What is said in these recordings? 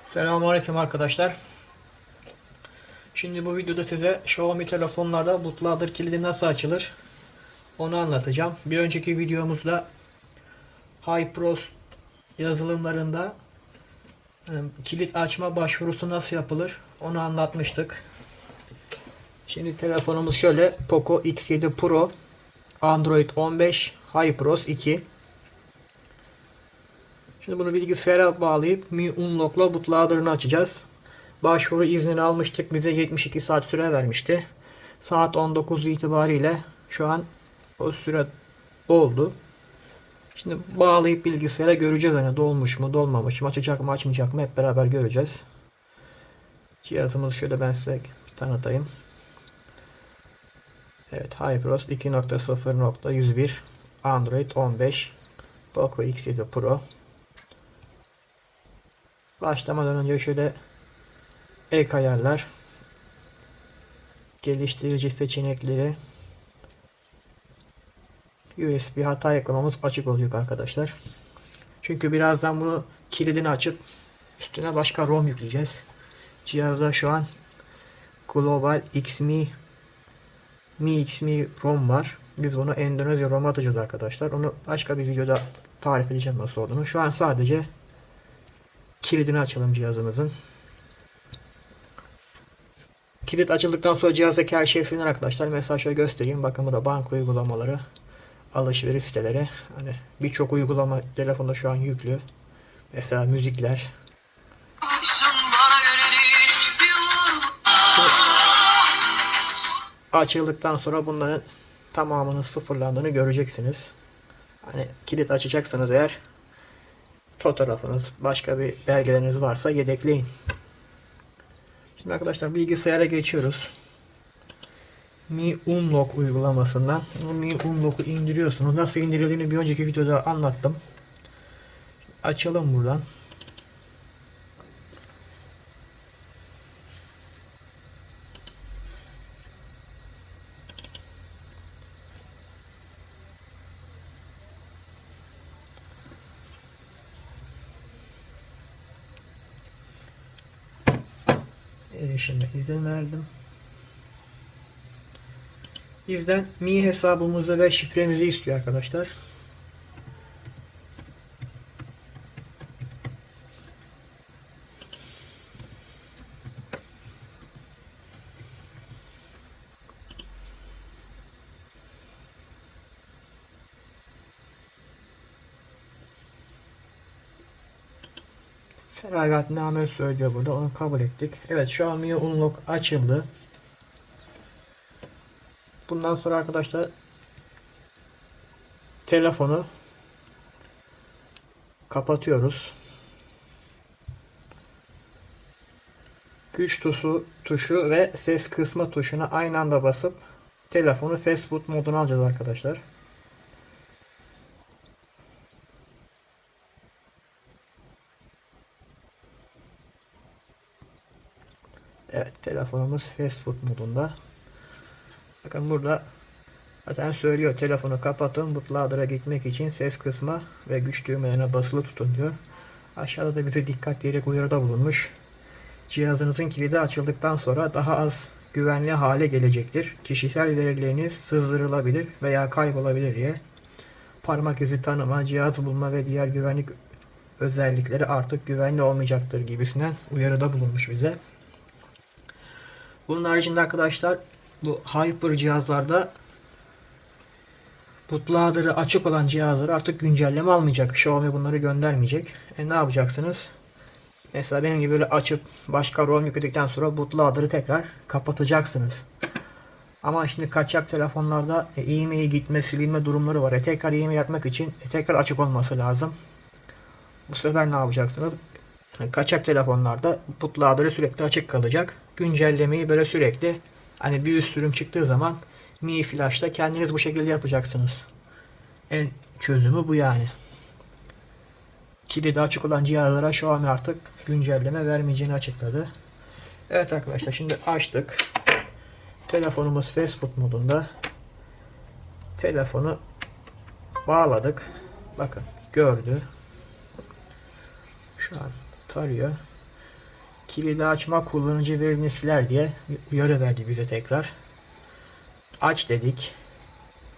Selamünaleyküm arkadaşlar. Şimdi bu videoda size Xiaomi telefonlarda bootloader kilidi nasıl açılır onu anlatacağım. Bir önceki videomuzda HiPros yazılımlarında e, kilit açma başvurusu nasıl yapılır onu anlatmıştık. Şimdi telefonumuz şöyle Poco X7 Pro Android 15 HiPros 2 Şimdi bunu bilgisayara bağlayıp Mi Unlock'la bootloader'ını açacağız. Başvuru iznini almıştık. Bize 72 saat süre vermişti. Saat 19 itibariyle şu an o süre doldu. Şimdi bağlayıp bilgisayara göreceğiz hani dolmuş mu dolmamış mı açacak mı açmayacak mı hep beraber göreceğiz. Cihazımızı şöyle ben size tanıtayım. Evet HyperOS 2.0.101 Android 15 Poco X7 Pro Başlamadan önce şöyle ek ayarlar, geliştirici seçenekleri, USB hata eklememiz açık olacak arkadaşlar. Çünkü birazdan bunu kilidini açıp üstüne başka ROM yükleyeceğiz. Cihazda şu an Global XMI Mi XMI ROM var. Biz bunu Endonezya ROM atacağız arkadaşlar. Onu başka bir videoda tarif edeceğim nasıl olduğunu. Şu an sadece kilidini açalım cihazımızın. Kilit açıldıktan sonra cihazdaki her şey silinir arkadaşlar. Mesela şöyle göstereyim. Bakın burada banka uygulamaları, alışveriş siteleri. Hani birçok uygulama telefonda şu an yüklü. Mesela müzikler. Açıldıktan sonra bunların tamamının sıfırlandığını göreceksiniz. Hani kilit açacaksanız eğer fotoğrafınız, başka bir belgeleriniz varsa yedekleyin. Şimdi arkadaşlar bilgisayara geçiyoruz. Mi Unlock uygulamasından Mi Unlock'u indiriyorsunuz. Nasıl indirildiğini bir önceki videoda anlattım. Açalım buradan. Erişime izin verdim. Bizden Mi hesabımızı ve şifremizi istiyor arkadaşlar. Feragatname söylüyor burada. Onu kabul ettik. Evet şu an Mi Unlock açıldı. Bundan sonra arkadaşlar telefonu kapatıyoruz. Güç tuşu, tuşu ve ses kısma tuşuna aynı anda basıp telefonu fast food moduna alacağız arkadaşlar. Evet telefonumuz fast food modunda. Bakın burada zaten söylüyor telefonu kapatın bootloader'a gitmek için ses kısma ve güç düğmelerine basılı tutun diyor. Aşağıda da bize dikkat diyerek uyarıda bulunmuş. Cihazınızın kilidi açıldıktan sonra daha az güvenli hale gelecektir. Kişisel verileriniz sızdırılabilir veya kaybolabilir diye. Parmak izi tanıma, cihaz bulma ve diğer güvenlik özellikleri artık güvenli olmayacaktır gibisinden uyarıda bulunmuş bize. Bunun haricinde arkadaşlar bu Hyper cihazlarda bootloader'ı açık olan cihazları artık güncelleme almayacak. Xiaomi bunları göndermeyecek. E ne yapacaksınız? Mesela benim gibi böyle açıp başka ROM yükledikten sonra bootloader'ı tekrar kapatacaksınız. Ama şimdi kaçak telefonlarda e, e-mail gitme, silinme durumları var. E, tekrar e-mail atmak için e, tekrar açık olması lazım. Bu sefer ne yapacaksınız? Kaçak telefonlarda bootloader'ı sürekli açık kalacak. Güncellemeyi böyle sürekli hani bir üst sürüm çıktığı zaman Mi Flash'ta kendiniz bu şekilde yapacaksınız. En çözümü bu yani. Kilidi açık olan cihazlara Xiaomi artık güncelleme vermeyeceğini açıkladı. Evet arkadaşlar şimdi açtık. Telefonumuz fast modunda. Telefonu bağladık. Bakın gördü. Şu an tarıyor. kilidi açma kullanıcı verini siler diye uyarı verdi bize tekrar. Aç dedik.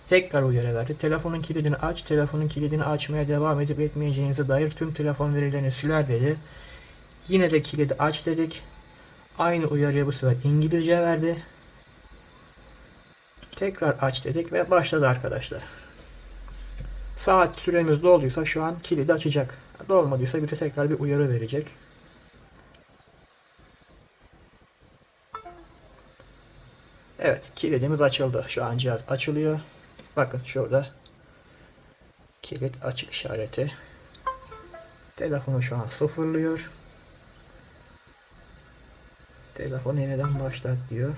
Tekrar uyarı verdi. Telefonun kilidini aç. Telefonun kilidini açmaya devam edip etmeyeceğinize dair tüm telefon verilerini siler dedi. Yine de kilidi aç dedik. Aynı uyarıyı bu sefer İngilizce verdi. Tekrar aç dedik ve başladı arkadaşlar. Saat süremiz dolduysa şu an kilidi açacak. Dolmadıysa bize tekrar bir uyarı verecek. Evet kilidimiz açıldı. Şu an cihaz açılıyor. Bakın şurada kilit açık işareti. Telefonu şu an sıfırlıyor. Telefonu yeniden başlat diyor.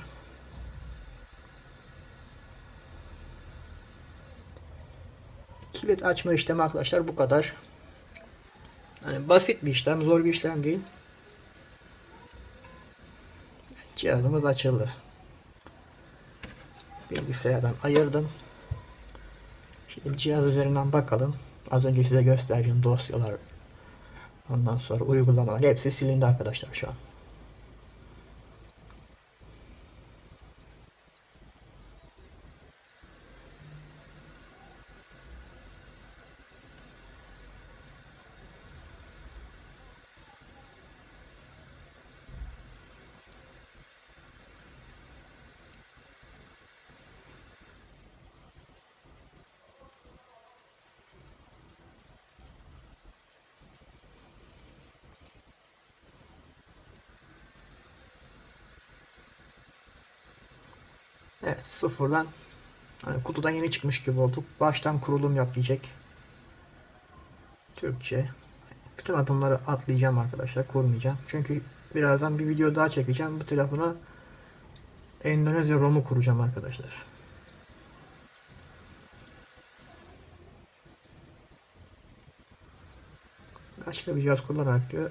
Kilit açma işlemi arkadaşlar bu kadar. Yani basit bir işlem, zor bir işlem değil. Cihazımız açıldı. Bilgisayardan ayırdım. Şimdi cihaz üzerinden bakalım. Az önce size gösterdiğim dosyalar ondan sonra uygulamalar hepsi silindi arkadaşlar şu an. Evet sıfırdan hani kutudan yeni çıkmış gibi olduk. Baştan kurulum yap diyecek. Türkçe. Bütün adımları atlayacağım arkadaşlar. Kurmayacağım. Çünkü birazdan bir video daha çekeceğim. Bu telefona Endonezya ROM'u kuracağım arkadaşlar. Başka bir cihaz kullanarak diyor.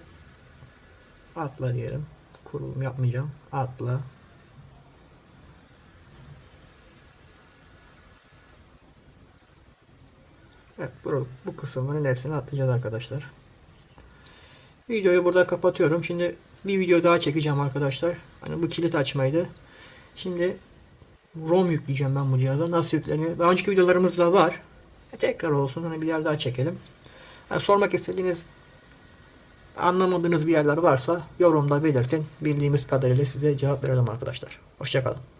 Atla diyelim. Kurulum yapmayacağım. Atla. Evet, bu, bu kısımların hepsini atlayacağız arkadaşlar. Videoyu burada kapatıyorum. Şimdi bir video daha çekeceğim arkadaşlar. Hani bu kilit açmaydı. Şimdi ROM yükleyeceğim ben bu cihaza. Nasıl yükleniyor? Daha önceki videolarımızda var. E, tekrar olsun. Hani bir yer daha çekelim. Yani sormak istediğiniz anlamadığınız bir yerler varsa yorumda belirtin. Bildiğimiz kadarıyla size cevap verelim arkadaşlar. Hoşçakalın.